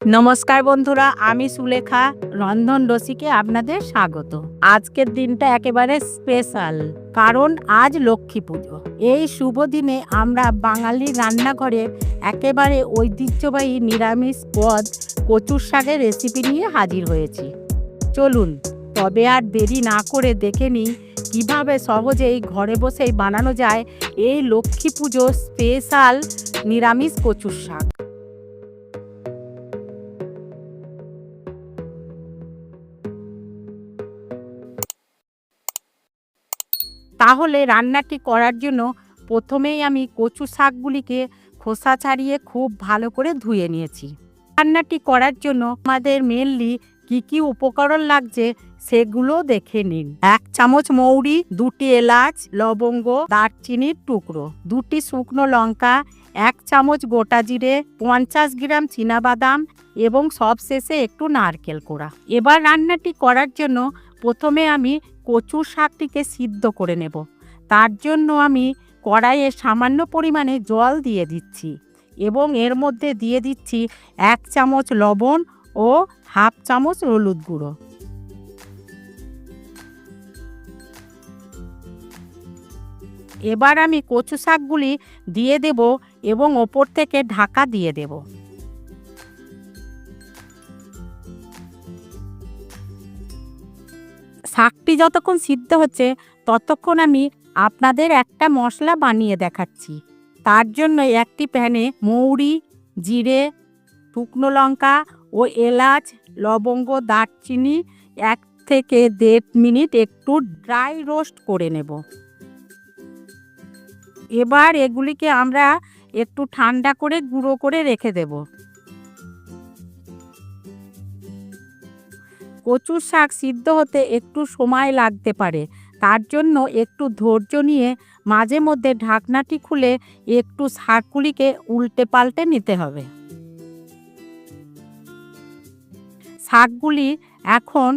নমস্কার বন্ধুরা, আমি সুলেখা রন্ধন রসিকে আপনাদের স্বাগত। আজকের দিনটা একেবারে স্পেশাল কারণ আজ লক্ষ্মী পুজো। এই শুভ দিনে আমরা বাঙালি রান্নাঘরে একেবারে ঐতিহ্যবাহী নিরামিষ পদ কচুর শাকের রেসিপি নিয়ে হাজির হয়েছি। চলুন, তবে আর দেরি না করে দেখে নিই কীভাবে সহজেই ঘরে বসেই বানানো যায় এই লক্ষ্মী পুজো স্পেশাল নিরামিষ কচুর শাক। তাহলে রান্নাটি করার জন্য প্রথমেই আমি কচু শাকগুলিকে খোসা ছাড়িয়ে খুব ভালো করে ধুয়ে নিয়েছি। রান্নাটি করার জন্য আমাদের মেনলি কি কি উপকরণ লাগছে সেগুলো দেখে নিন। এক চামচ মৌরি, দুটি এলাচ, লবঙ্গ, দারচিনির টুকরো, দুটি শুকনো লঙ্কা, এক চামচ গোটা জিরে, পঞ্চাশ গ্রাম বাদাম এবং সবশেষে একটু নারকেল কোড়া। এবার রান্নাটি করার জন্য প্রথমে আমি কচু শাকটিকে সিদ্ধ করে নেব। তার জন্য আমি কড়াইয়ে সামান্য পরিমাণে জল দিয়ে দিচ্ছি এবং এর মধ্যে দিয়ে দিচ্ছি এক চামচ লবণ ও হাফ চামচ হলুদ গুঁড়ো। এবার আমি কচু শাকগুলি দিয়ে দেব এবং ওপর থেকে ঢাকা দিয়ে দেব। শাকটি যতক্ষণ সিদ্ধ হচ্ছে, ততক্ষণ আমি আপনাদের একটা মশলা বানিয়ে দেখাচ্ছি। তার জন্য একটি প্যানে মৌরি, জিরে, শুকনো লঙ্কা ও এলাচ, লবঙ্গ, দারচিনি এক থেকে দেড় মিনিট একটু ড্রাই রোস্ট করে নেব। এবার এগুলিকে আমরা একটু ঠান্ডা করে গুঁড়ো করে রেখে দেব। কচুর শাক সিদ্ধ হতে একটু সময় লাগতে পারে। তার জন্য একটু ধৈর্য নিয়ে মাঝে মধ্যে ঢাকনাটি খুলে একটু শাকগুলিকে উল্টে পাল্টে নিতে হবে। শাকগুলি এখন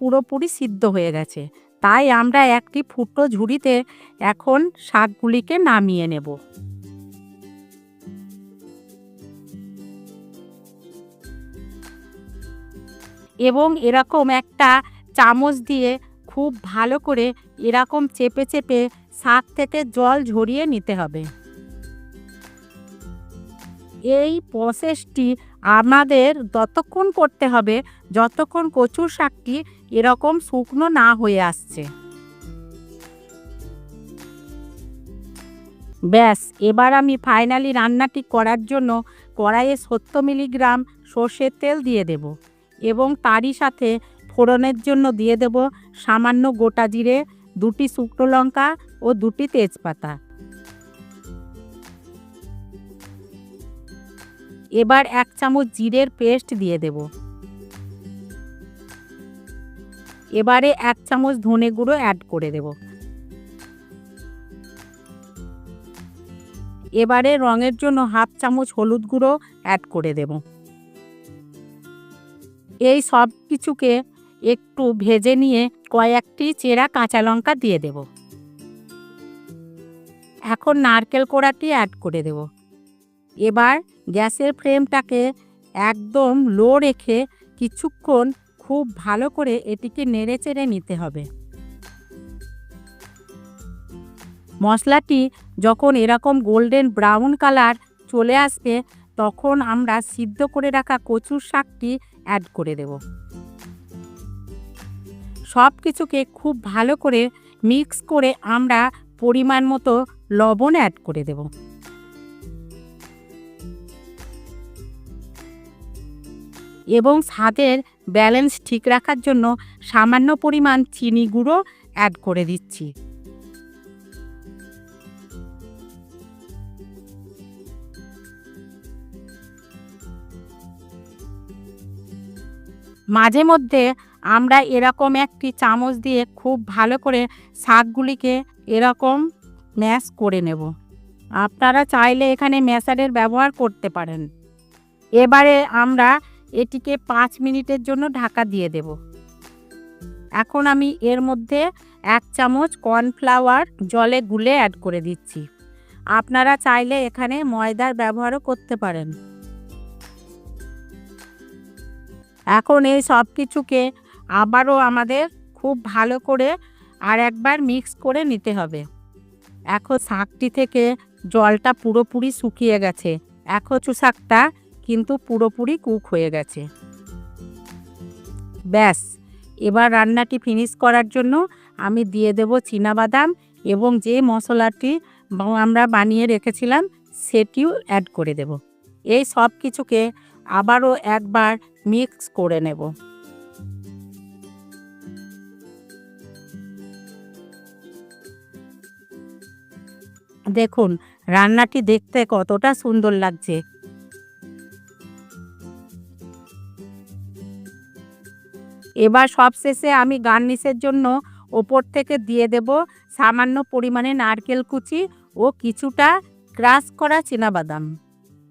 পুরোপুরি সিদ্ধ হয়ে গেছে। তাই আমরা একটি ফুটো ঝুড়িতে এখন শাকগুলিকে নামিয়ে নেব। এবং এরকম একটা চামচ দিয়ে খুব ভালো করে এরকম চেপে চেপে শাক থেকে জল ঝরিয়ে নিতে হবে। এই প্রসেসটি আমাদের ততক্ষণ করতে হবে, যতক্ষণ কচুর শাকটি এরকম শুকনো না হয়ে আসছে। ব্যাস, এবার আমি ফাইনালি রান্নাটি করার জন্য কড়াইয়ে সত্তর মিলিগ্রাম সর্ষের তেল দিয়ে দেব। এবং তারই সাথে ফোড়নের জন্য দিয়ে দেব সামান্য গোটা জিরে, দুটি শুকনো লঙ্কা ও দুটি তেজপাতা। এবার এক চামচ জিরের পেস্ট দিয়ে দেব। এবারে এক চামচ ধনে গুঁড়ো অ্যাড করে দেব। এবারে রঙের জন্য হাফ চামচ হলুদ গুঁড়ো অ্যাড করে দেব। এই সব কিছুকে একটু ভেজে নিয়ে কয়েকটি চেরা কাঁচা লঙ্কা দিয়ে দেব। এখন নারকেল কোড়াটি অ্যাড করে দেব। এবার গ্যাসের ফ্লেমটাকে একদম লো রেখে কিছুক্ষণ খুব ভালো করে এটিকে নেড়ে চেড়ে নিতে হবে। মশলাটি যখন এরকম গোল্ডেন ব্রাউন কালার চলে আসবে, তখন আমরা সিদ্ধ করে রাখা কচুর শাকটি অ্যাড করে দেব। সব কিছুকে খুব ভালো করে মিক্স করে আমরা পরিমাণ মতো লবণ অ্যাড করে দেব। এবং স্বাদের ব্যালেন্স ঠিক রাখার জন্য সামান্য পরিমাণ চিনি গুঁড়ো অ্যাড করে দিচ্ছি। মাঝে মধ্যে আমরা এরকম একটি চামচ দিয়ে খুব ভালো করে শাকগুলিকে এরকম ম্যাশ করে নেব। আপনারা চাইলে এখানে ম্যাশারের ব্যবহার করতে পারেন। এবারে আমরা এটিকে পাঁচ মিনিটের জন্য ঢাকা দিয়ে দেব। এখন আমি এর মধ্যে এক চামচ কর্নফ্লাওয়ার জলে গুলে অ্যাড করে দিচ্ছি। আপনারা চাইলে এখানে ময়দার ব্যবহারও করতে পারেন। এখন এই সব কিছুকে আবারও আমাদের খুব ভালো করে আর একবার মিক্স করে নিতে হবে। এখন শাকটি থেকে জলটা পুরোপুরি শুকিয়ে গেছে। এখন শাকটা কিন্তু পুরোপুরি কুক হয়ে গেছে। ব্যাস, এবার রান্নাটি ফিনিশ করার জন্য আমি দিয়ে দেব বাদাম এবং যে মশলাটি আমরা বানিয়ে রেখেছিলাম সেটিও অ্যাড করে দেব। এই সব কিছুকে আবারও একবার মিক্স করে নেব। দেখুন, রান্নাটি দেখতে কতটা সুন্দর লাগছে। এবার সবশেষে আমি গার্নিশের জন্য ওপর থেকে দিয়ে দেব সামান্য পরিমাণে নারকেল কুচি ও কিছুটা ক্রাশ করা বাদাম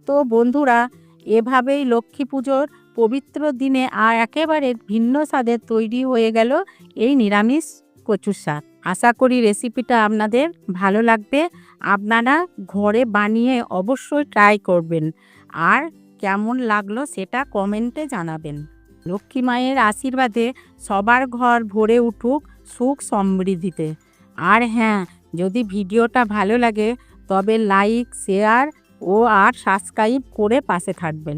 তো বন্ধুরা, এভাবেই লক্ষ্মী পুজোর পবিত্র দিনে আর একেবারে ভিন্ন স্বাদের তৈরি হয়ে গেল এই নিরামিষ কচুর শাক। আশা করি রেসিপিটা আপনাদের ভালো লাগবে। আপনারা ঘরে বানিয়ে অবশ্যই ট্রাই করবেন। আর কেমন লাগল সেটা কমেন্টে জানাবেন। লক্ষ্মী মায়ের আশীর্বাদে সবার ঘর ভরে উঠুক সুখ সমৃদ্ধিতে। আর হ্যাঁ যদি ভিডিওটা ভালো লাগে তবে লাইক শেয়ার ও আর সাবস্ক্রাইব করে পাশে থাকবেন।